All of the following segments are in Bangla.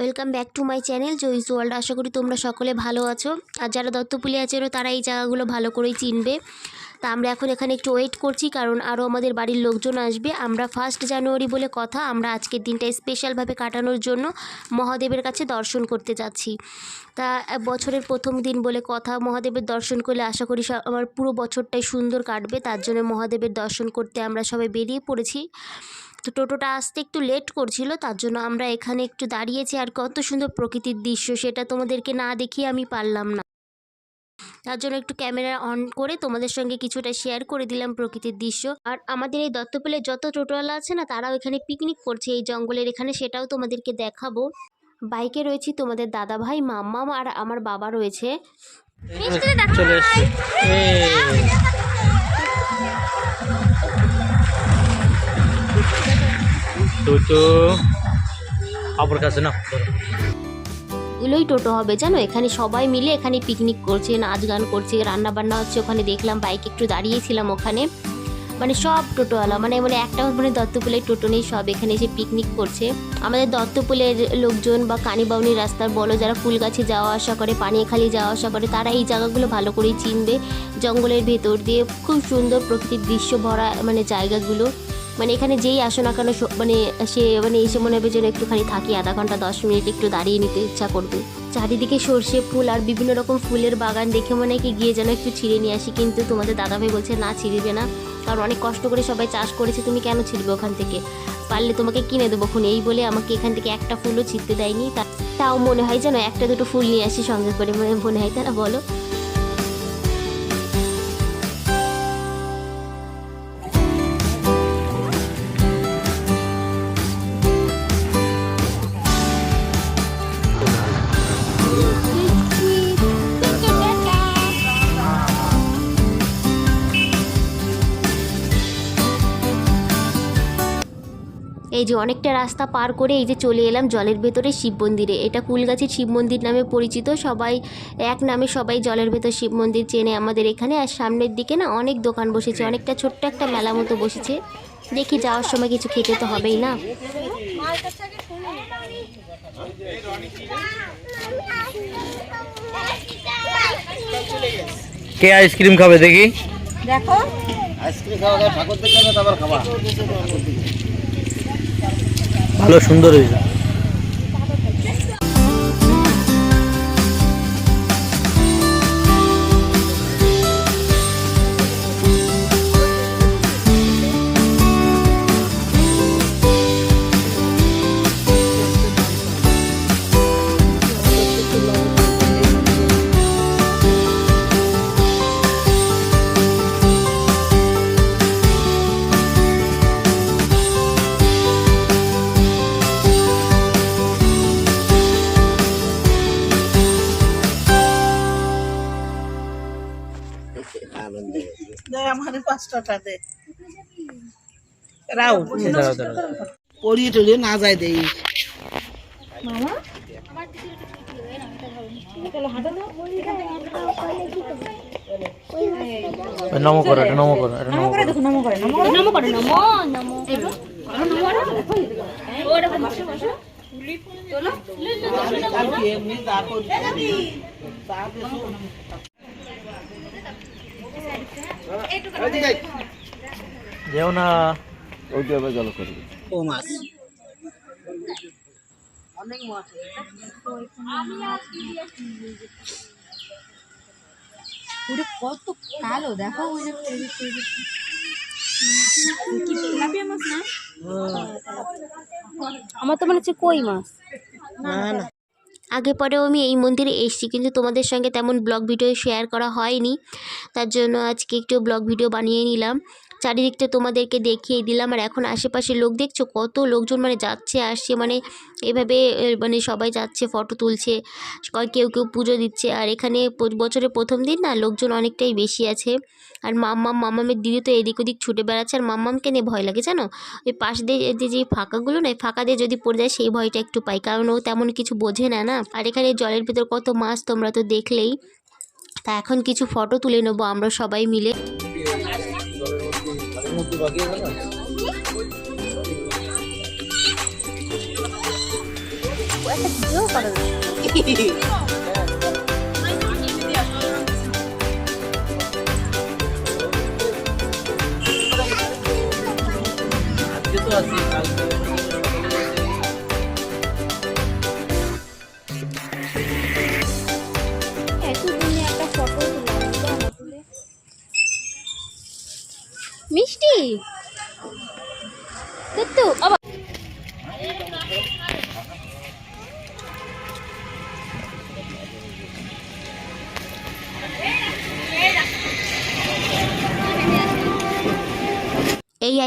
Welcome back to my channel Joyee's world আশা করি তোমরা সকলে ভালো আছো। আর যারা দত্তপুলিয়া চেনো তারা এই জায়গাগুলো ভালো করেই চিনবে। তা আমরা এখন এখানে একটু ওয়েট করছি, কারণ আরও আমাদের বাড়ির লোকজন আসবে। আমরা ফার্স্ট জানুয়ারি বলে কথা, আমরা আজকের দিনটা স্পেশালভাবে কাটানোর জন্য মহাদেবের কাছে দর্শন করতে যাচ্ছি। তা বছরের প্রথম দিন বলে কথা, মহাদেবের দর্শন করলে আশা করি আমার পুরো বছরটাই সুন্দর কাটবে। তার জন্য মহাদেবের দর্শন করতে আমরা সবাই বেরিয়ে পড়েছি। তো টোটোটা আসতে একটু লেট করছিল তার জন্য আমরা এখানে একটু দাঁড়িয়েছি আর কত সুন্দর প্রকৃতির দৃশ্য সেটা তোমাদেরকে না দেখিয়ে আমি পারলাম না তার জন্য একটু ক্যামেরা অন করে তোমাদের সঙ্গে কিছুটা শেয়ার করে দিলাম প্রকৃতির দৃশ্য আর আমাদের এই দত্তপোলের যত টোটোওয়ালা আছে না তারাও এখানে পিকনিক করছে এই জঙ্গলের এখানে সেটাও তোমাদেরকে দেখাবো বাইকে রয়েছি তোমাদের দাদা ভাই মাম্মা আর আমার বাবা রয়েছে চলে টুটু কাছে না এগুলোই টোটো হবে, জানো? এখানে সবাই মিলে এখানে পিকনিক করছে, নাচ গান করছে রান্না বান্না হচ্ছে, ওখানে দেখলাম বাইক একটু দাঁড়িয়েছিলাম ওখানে। মানে সব টোটোওয়ালা মানে মানে একটা মানে দত্তপুলের টোটো নেই, সব এখানে এসে পিকনিক করছে। আমাদের দত্তপুলের লোকজন বা কানিবাউনি রাস্তার বলো, যারা ফুলগাছে যাওয়া আসা করে পানিয়াখালি যাওয়া আসা করে, তারা এই জায়গাগুলো ভালো করেই চিনবে। জঙ্গলের ভেতর দিয়ে খুব সুন্দর প্রকৃতির দৃশ্য ভরা মানে জায়গাগুলো। মানে এখানে যেই আসো না কেন মানে সে মানে এসে মনে হবে যেন একটুখানি থাকি, আধা ঘণ্টা, দশ মিনিট একটু দাঁড়িয়ে নিতে ইচ্ছা করবে। চারিদিকে সর্ষে ফুল আর বিভিন্ন রকম ফুলের বাগান দেখে মনে হয় কি গিয়ে যেন একটু ছিঁড়ে নিয়ে আসি, কিন্তু তোমাদের দাদাভাই বলছে, না, ছিঁড়বে না। কারণ অনেক কষ্ট করে সবাই চাষ করেছে, তুমি কেন ছিঁড়বে ওখান থেকে? পারলে তোমাকে কিনে দেবো খুন। এই বলে আমাকে এখান থেকে একটা ফুলও ছিঁড়তে দেয়নি। তাও মনে হয় যেন একটা দুটো ফুল নিয়ে আসি সঙ্গে করে মনে হয় তারা বলো। এই যে অনেকটা রাস্তা পার করে এই যে চলে এলাম জলের ভেতরে শিব মন্দিরে। এটা কুলগাছির শিব মন্দির নামে পরিচিত। সবাই এক নামে সবাই জলের ভেতর শিব মন্দির চেনে আমাদের এখানে। আর সামনের দিকে না অনেক দোকান বসেছে অনেকটা ছোট্ট একটা মেলা মতো বসেছে। দেখি যাওয়ার সময় কিছু খেতে তো হবেই না। কে আইসক্রিম খাবে দেখি? দেখো। আইসক্রিম খাওয়া ঠাকুর দেখে তারপর খাওয়া ভালো সুন্দর হয়েছে পড়িয়ে টড়িয়ে না যায় দেই। নমো করো এটা নমো করো এটা নমো করো। কালকে এমনি যা করবি তা বেশি যেও না। ওইটা এবার জল করবে ও মাছ। ওটা কত কালো দেখো ওই যে কি তেলাপিয়া মাছ না? আমার তো মনে হচ্ছে কই মাছ? না না। আগে পরেও আমি এই মন্দিরে এসেছি, কিন্তু তোমাদের সঙ্গে তেমন ব্লগ ভিডিও শেয়ার করা হয়নি। তার জন্য আজকে একটু ব্লগ ভিডিও বানিয়ে নিলাম। চারিদিকটা তোমাদেরকে দেখিয়ে দিলাম। আর এখন আশেপাশে লোক দেখছ? কত লোকজন মানে যাচ্ছে, আসছে মানে এভাবে মানে সবাই যাচ্ছে ফটো তুলছে কেউ কেউ পুজো দিচ্ছে। আর এখানে বছরের প্রথম দিন না লোকজন অনেকটাই বেশি আছে। আর মাম্মাম, মাম্মামের দিদি তো এদিক ওদিক ছুটে বেড়াচ্ছে। আর মাম্মামকে নিয়ে ভয় লাগে, জানো? ওই পাশ দিয়ে যে ফাঁকাগুলো না ফাঁকা দিয়ে যদি পড়ে যায়, সেই ভয়টা একটু পাই। কারণ ও তেমন কিছু বোঝে না না? আর এখানে জলের ভিতর কত মাছ তোমরা তো দেখলেই। তা এখন কিছু ফটো তুলে নেব আমরা সবাই মিলে। একটা ভিডিও করা আজকে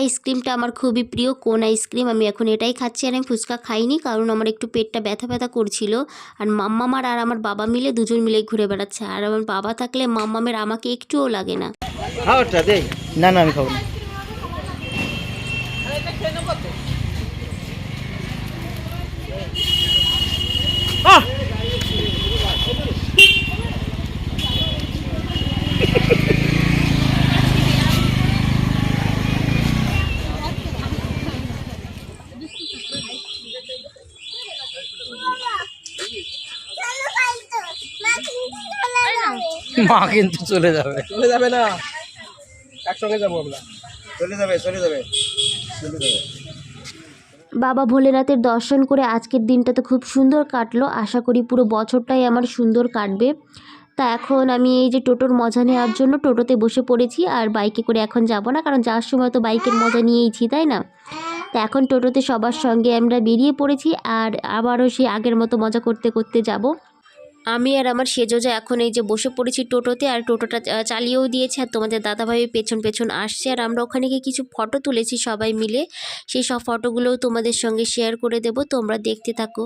আইসক্রিমটা আমার খুবই প্রিয়। কোন আইসক্রিম? আমি এখন এটাই খাচ্ছি আর আমি ফুচকা খাইনি কারণ আমার একটু পেটটা ব্যথা ব্যথা করছিল। আর মাম্মামার আর আমার বাবা মিলে দুজন মিলে ঘুরে বেড়াচ্ছে। আর আমার বাবা থাকলে মাম্মামের আমাকে একটুও লাগে না। না না আমি খাব না। মা কিন্তু চলে যাবে। চলে যাবে না। একসঙ্গে যাব আমরা। চলে যাবে চলে যাবে। চলে যাবে। বাবা ভোলেনাথের দর্শন করে আজকের দিনটা তো খুব সুন্দর কাটলো। আশা করি পুরো বছরটাই আমার সুন্দর কাটবে। তা এখন আমি এই যে টোটোর মজা নেওয়ার জন্য টোটোতে বসে পড়েছি আর বাইকে করে এখন যাব না কারণ যাওয়ার সময় তো বাইকের মজা নিয়েইছি তাই না? তা এখন টোটোতে সবার সঙ্গে আমরা বেরিয়ে পড়েছি আর আবারও সেই আগের মতো মজা করতে করতে যাব। আমি আর আমার সেজোজা এখন এই যে বসে পড়েছি টোটোতে আর টোটোটা চালিয়েও দিয়েছে আর তোমাদের দাদাভাই পেছন পেছন আসছে আর আমরা ওখানে গিয়ে কিছু ফটো তুলেছি সবাই মিলে। সেই সব ফটোগুলোও তোমাদের সঙ্গে শেয়ার করে দেবো, তোমরা দেখতে থাকো।